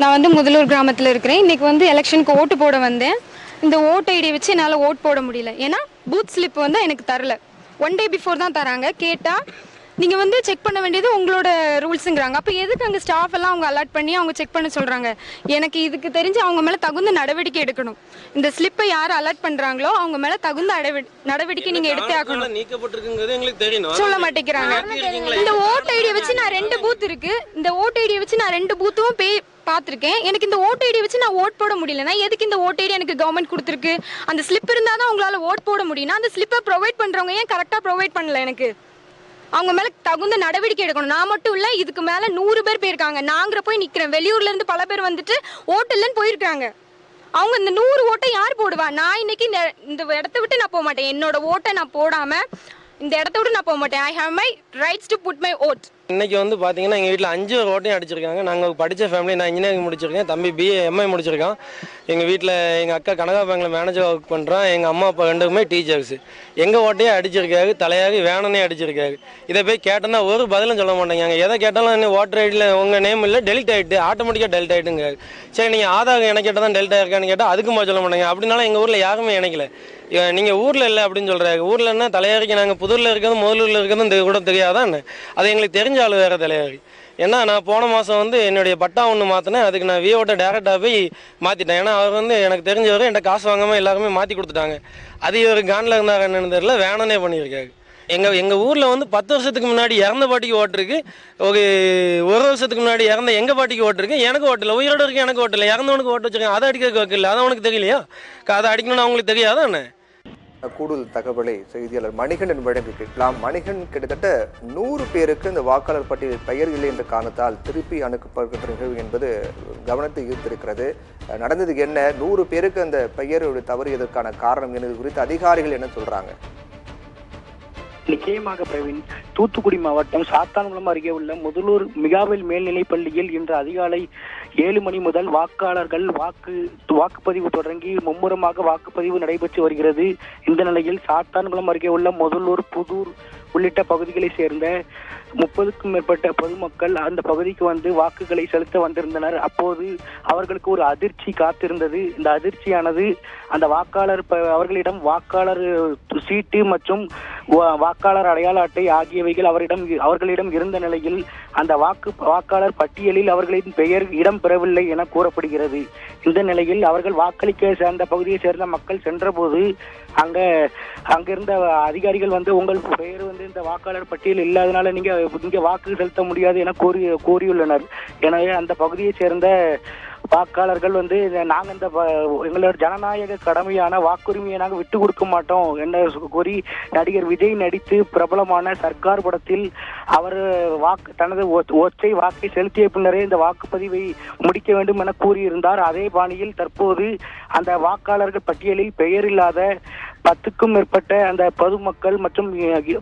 நான் வந்து முதலூர் கிராமத்தில் இருக்கிறேன். இன்னைக்கு வந்து எலெக்ஷனுக்கு ஓட்டு போட வந்தேன். இந்த ஓட்டு ஐடியை வச்சு என்னால் ஓட் போட முடியல. ஏன்னா பூத் ஸ்லிப் வந்து எனக்கு தரல. ஒன் டே பிஃபோர் தான் தராங்க. கேட்டால் நீங்கள் வந்து செக் பண்ண வேண்டியது உங்களோட ரூல்ஸுங்கிறாங்க அப்போ எதுக்கு அங்கே ஸ்டாஃப் எல்லாம் அவங்க அலர்ட் பண்ணி அவங்க செக் பண்ண சொல்கிறாங்க எனக்கு இதுக்கு தெரிஞ்சு அவங்க மேலே தகுந்த நடவடிக்கை எடுக்கணும். இந்த ஸ்லிப்பை யார் அலர்ட் பண்ணுறாங்களோ அவங்க மேலே தகுந்த நடவடிக்கை நீங்கள் எடுத்தே ஆகணும். நீக்கப்பட்டிருக்குங்கிறது எங்களுக்கு தெரியணும். சொல்ல மாட்டேங்கிறாங்க. இந்த ஓட்டு ஐடியை வச்சு நான் ரெண்டு பூத் இருக்கு. இந்த ஓட்டு ஐடியை வச்சு நான் ரெண்டு பூத்தும் பே பார்த்துருக்கேன் எனக்கு இந்த ஓட்டு ஐடியை வச்சு நான் ஓட் போட முடியலனா எதுக்கு இந்த ஓட்டு ஐடி எனக்கு கவர்மெண்ட் கொடுத்துருக்கு? அந்த ஸ்லிப் இருந்தால் தான் உங்களால் ஓட் போட முடியும்னா அந்த ஸ்லிப்பை ப்ரொவைட் பண்ணுறவங்க ஏன் கரெக்டாக ப்ரொவைட் பண்ணல எனக்கு? அவங்க மேலே தகுந்த நடவடிக்கை எடுக்கணும். நான் மட்டும் இல்லை இதுக்கு மேலே நூறு பேர் போயிருக்காங்க. நாங்கிற போய் நிக்கிறேன். வெளியூர்ல இருந்து பல பேர் வந்துட்டு ஓட்டு இல்லைன்னு போயிருக்காங்க. அவங்க இந்த நூறு ஓட்டை யார் போடுவா? நான் இன்னைக்கு இந்த இந்த இடத்த விட்டு நான் போக மாட்டேன். என்னோட ஓட்டை நான் போடாம இந்த இடத்த விட்டு நான் போக மாட்டேன். I have my rights to put my vote இன்னைக்கு வந்து பாத்தீங்கன்னா எங்க வீட்டில் அஞ்சு ஓட்டையும் அடிச்சிருக்காங்க. நாங்கள் படிச்ச ஃபேமிலி நான் இன்ஜினியரிங் முடிச்சிருக்கேன். தம்பி பிஏ எம்ஐ முடிச்சிருக்கான். எங்க வீட்டில் எங்க அக்கா கனகா பேங்க்ல மேனேஜர் ஒர்க் பண்ணுறான் எங்க அம்மா அப்பா ரெண்டுமே டீச்சர்ஸ் எங்க ஓட்டையே அடிச்சிருக்காரு. தலையாக வேணனே அடிச்சிருக்காரு. இதை போய் கேட்டோன்னா ஒரு பதிலும் சொல்ல மாட்டேங்க. எதை கேட்டாலும் ஓட்டர் ஐடியில் உங்க நேம் இல்லை டெலிட் ஆயிட்டு ஆட்டோமேட்டிக்காக டெலிட் ஆகிட்டுங்க சரி நீங்க ஆதார் எனக்கு தான் டெலிட் ஆயிருக்கான்னு கேட்டால் அதுக்குமா சொல்ல மாட்டேங்க. அப்படினாலும் எங்க ஊர்ல யாருமே இணைக்கல. நீங்கள் நீங்க ஊர்ல இல்லை அப்படின்னு சொல்றாரு. ஊர்ல என்ன தலையாரிக்கு நாங்க புதூர்ல இருக்கிறதும் முதலூர்ல இருக்கிறதும் கூட தெரியாதான் அது எங்களுக்கு தெரிஞ்ச ஆளு வேறு தலைவர் ஏன்னா நான் போன மாதம் வந்து என்னுடைய பட்டா ஒன்று மாற்றினேன் அதுக்கு நான் விஓட்ட டேரெக்டாக போய் மாற்றிட்டேன் ஏன்னா அவர் வந்து எனக்கு தெரிஞ்சவர் என்கிட்ட காசு வாங்காமல் எல்லாருமே மாற்றி கொடுத்துட்டாங்க. அது இவர் காண்டில் இருந்தார் என்னன்னு தெரியல வேணனே பண்ணியிருக்காரு. எங்கள் எங்கள் ஊரில் வந்து பத்து வருஷத்துக்கு முன்னாடி இறந்த பாட்டிக்கு ஓட்டிருக்கு ஒரு ஒரு வருஷத்துக்கு முன்னாடி இறந்த எங்கள் பாட்டிக்கு ஓட்டிருக்கு எனக்கு ஓட்டல உயிரோடு இருக்கு எனக்கு ஓட்டல இறந்தவனுக்கு ஓட்டு வச்சிருக்கேன் அதை அடிக்கிறதுக்கு வைக்கல அது அவனுக்கு தெரியலையா? அதை அடிக்கணும்னு அவங்களுக்கு தெரியாதா என்ன? கூடுதல் தகவலை செய்தியாளர் மணிகண்டன் வழங்கி கேட்கலாம். கிட்டத்தட்ட நூறு பேருக்கு இந்த வாக்காளர் பட்டியலில் பெயர் இல்லை என்ற காரணத்தால் திருப்பி அனுப்பப்படுகின்ற நிகழ்வு என்பது கவனத்தை ஈர்த்திருக்கிறது. நடந்தது என்ன? நூறு பேருக்கு அந்த பெயர் தவறியதற்கான காரணம் என்பது குறித்து அதிகாரிகள் என்ன சொல்றாங்க? நிச்சயமாக பிரவீன் தூத்துக்குடி மாவட்டம் சாத்தான்குளம் அருகே உள்ள முதலூர் மிகாவில் மேல்நிலைப் பள்ளியில் இன்று அதிகாலை ஏழு மணி முதல் வாக்காளர்கள் வாக்கு வாக்குப்பதிவு தொடங்கி மும்முரமாக வாக்குப்பதிவு நடைபெற்று வருகிறது. இந்த நிலையில் சாத்தான்குளம் அருகே உள்ள முதலூர் புதூர் உள்ளிட்ட பகுதிகளைச் சேர்ந்த முப்பதுக்கும் மேற்பட்ட பொதுமக்கள் அந்த பகுதிக்கு வந்து வாக்குகளை செலுத்த வந்திருந்தனர். அப்போது அவர்களுக்கு ஒரு அதிர்ச்சி காத்திருந்தது. இந்த அதிர்ச்சியானது அந்த வாக்காளர் ப- அவர்களிடம் வாக்காளர் சீட்டு மற்றும் வாக்காளர் அடையாள அட்டை ஆகியவைகள் அவரிடம் அவர்களிடம் இருந்த நிலையில் அந்த வாக்கு வாக்காளர் பட்டியலில் அவர்களின் பெயர் இடம்பெறவில்லை என கூறப்படுகிறது. இந்த நிலையில் அவர்கள் வாக்களிக்க சேர்ந்த பகுதியை சேர்ந்த மக்கள் சென்றபோது அங்க அங்கிருந்த அதிகாரிகள் வந்து உங்கள் பெயர் வந்து இந்த வாக்காளர் பட்டியல் இல்லாதனால நீங்க இங்க வாக்கு செலுத்த முடியாது என கூறி கூறியுள்ளனர். எனவே அந்த பகுதியை சேர்ந்த வாக்காளர்கள் வந்து நாங்கள் நாங்க இந்த எங்களோட ஜனநாயக கடமையான வாக்குரிமையை நாங்கள் விட்டு கொடுக்க மாட்டோம் என்ன கூறி நடிகர் விஜய் நடித்து பிரபலமான சர்க்கார் படத்தில் அவர் வாக்கு தனது ஒற்றை வாக்கை செலுத்திய பின்னரே இந்த வாக்குப்பதிவை முடிக்க வேண்டும் என கூறியிருந்தார். அதே பாணியில் தற்போது அந்த வாக்காளர்கள் பட்டியலில் பெயர் இல்லாத பத்துக்கும் மேற்பட்ட அந்த பொதுமக்கள் மற்றும்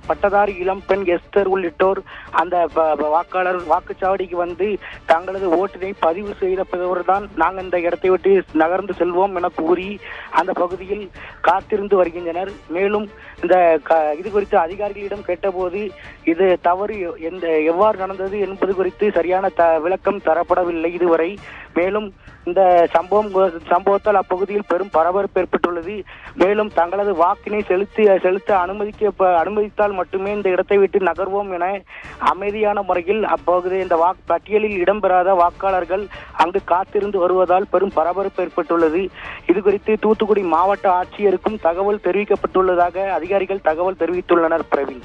பட்டதாரி இளம் பெண் எஸ்தர் உள்ளிட்டோர் அந்த ப- வாக்காளர் வாக்குச்சாவடிக்கு வந்து தங்களது ஓட்டினை பதிவு செய்த பிறகுதான் நாங்கள் இந்த இடத்தை விட்டு நகர்ந்து செல்வோம் என கூறி அந்த பகுதியில் காத்திருந்து வருகின்றனர். மேலும் இந்த க- இது குறித்து அதிகாரிகளிடம் கேட்டபோது இது தவறு எந்த எவ்வாறு நடந்தது என்பது குறித்து சரியான த விளக்கம் தரப்படவில்லை இதுவரை. மேலும் இந்த சம்பவம் சம்பவத்தால் அப்பகுதியில் பெரும் பரபரப்பு ஏற்பட்டுள்ளது. மேலும் தங்களது வாக்கினை செலுத்தி செலுத்த அனுமதிக்க அனுமதித்தால் மட்டுமே இந்த இடத்தை விட்டு நகர்வோம் என அமைதியான முறையில் அப்பகுதி இந்த வாக்கு பட்டியலில் இடம்பெறாத வாக்காளர்கள் அங்கு காத்திருந்து வருவதால் பெரும் பரபரப்பு ஏற்பட்டுள்ளது. இது குறித்து தூத்துக்குடி மாவட்ட ஆட்சியருக்கும் தகவல் தெரிவிக்கப்பட்டுள்ளதாக அதிகாரிகள் தகவல் தெரிவித்துள்ளனர் பிரவீன்.